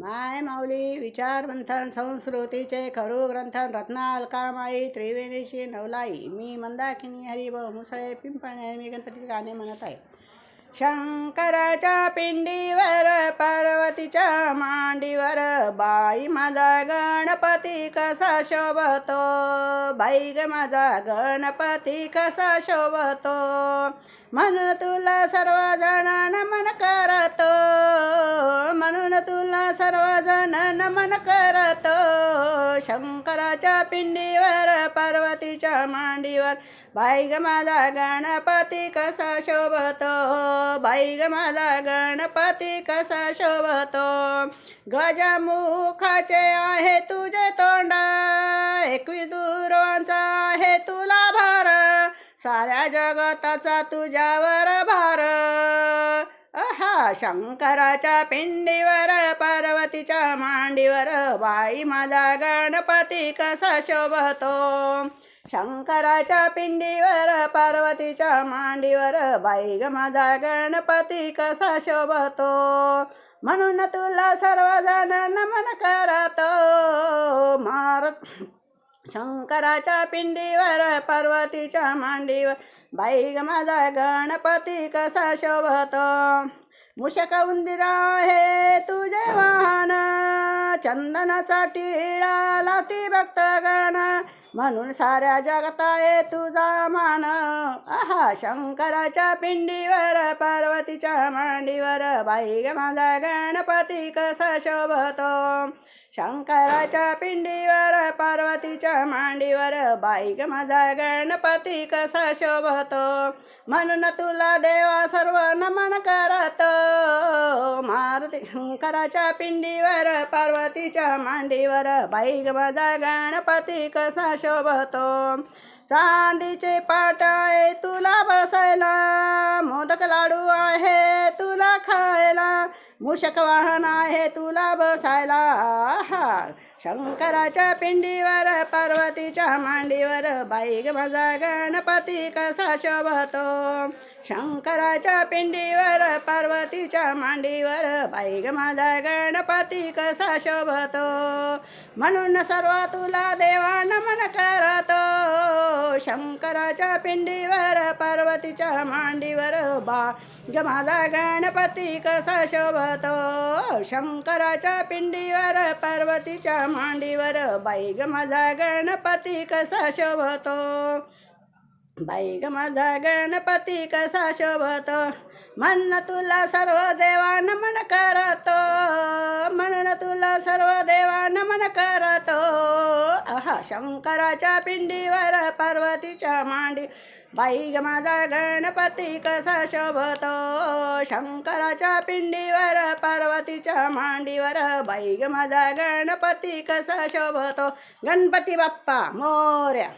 माय माऊली विचारमंथन संस्कृतीचे खरू ग्रंथन रत्नालकामाई त्रिवेणीशी नवलाई. मी मंदाकिनी हरिभ मुसळे पिंपळणे मी गणपतीचे गाणे म्हणत आहे. शंकराच्या पिंडीवर पार्वतीच्या मांडीवर बाई माझा गणपती कसा शोभतो? बाई ग माझा गणपती कसा शोभतो? म्हणून तुला सर्वजण नमन करतो. म्हणून तुला सर्वजण नमन करतो. शंकराच्या पिंडीवर पार्वतीच्या मांडीवर. बाईग माझा गणपती कसा शोभतो? बाईग माझा गणपती कसा शोभतो? गजमुखाचे आहे तुझे तोंड. एकवीस दुर्वांचा आहे तुला भा साऱ्या जगताचा तुझ्यावर भार. हा शंकराच्या पिंडीवर पार्वतीच्या मांडीवर बाई माझा गणपती कसा शोभतो? शंकराच्या पिंडीवर पार्वतीच्या मांडीवर बाई ग माझा गणपती कसा शोभतो? म्हणून तुला सर्वजण नमन करतो. मारत शंकराच्या पिंडीवर पार्वतीच्या मांडीवर. बाई ग माझा गणपती कसा शोभतो? मुशक उंदिरा हे तुझे वाहन. चंदनाचा टिळा भक्त गण. म्हणून साऱ्या जगता ये तुझा मान. आहा शंकराच्या पिंडीवर पार्वतीच्या मांडीवर. बाई ग माझा गणपती कसा शोभतो? शंकराच्या पिंडीवर पार्वतीच्या मांडीवर बाईक माझा गणपती कसा शोभतो? म्हणून तुला देवा सर्व नमन करतो. मारुती शंकराच्या पिंडीवर पार्वतीच्या मांडीवर बाईक माझा गणपती कसा शोभतो? चांदीचे पाट आहे तुला बसायला. मोदक लाडू आहे तुला मूषक वाहना हेतूला तुला बसायला. शंकराच्या पिंडीवर पार्वतीच्या मांडीवर बाईक माझा गणपती कसा शोभतो? शंकराच्या पिंडीवर पार्वतीच्या मांडीवर बाईग माझा गणपती कसा शोभतो? म्हणून सर्व तुला देवा नमन करतो. शंकराच्या पिंडीवर पार्वतीच्या मांडीवर बा ग माझा गणपती कसा शोभतो? शंकराच्या पिंडीवर पार्वतीच्या मांडीवर बाईग माझा गणपती कसा शोभतो? बाई ग माझा गणपती कसा शोभतो? म्हणणं तुला सर्व देवा नमन करतो. म्हणणं तुला सर्व देवा नमन करतो. आहा शंकराच्या पिंडीवर पार्वतीच्या मांडी. बाई ग माझा गणपती कसा शोभतो? शंकराच्या पिंडीवर पार्वतीच्या मांडीवर बाई ग माझा गणपती कसा शोभतो? गणपती बाप्पा मोर्या.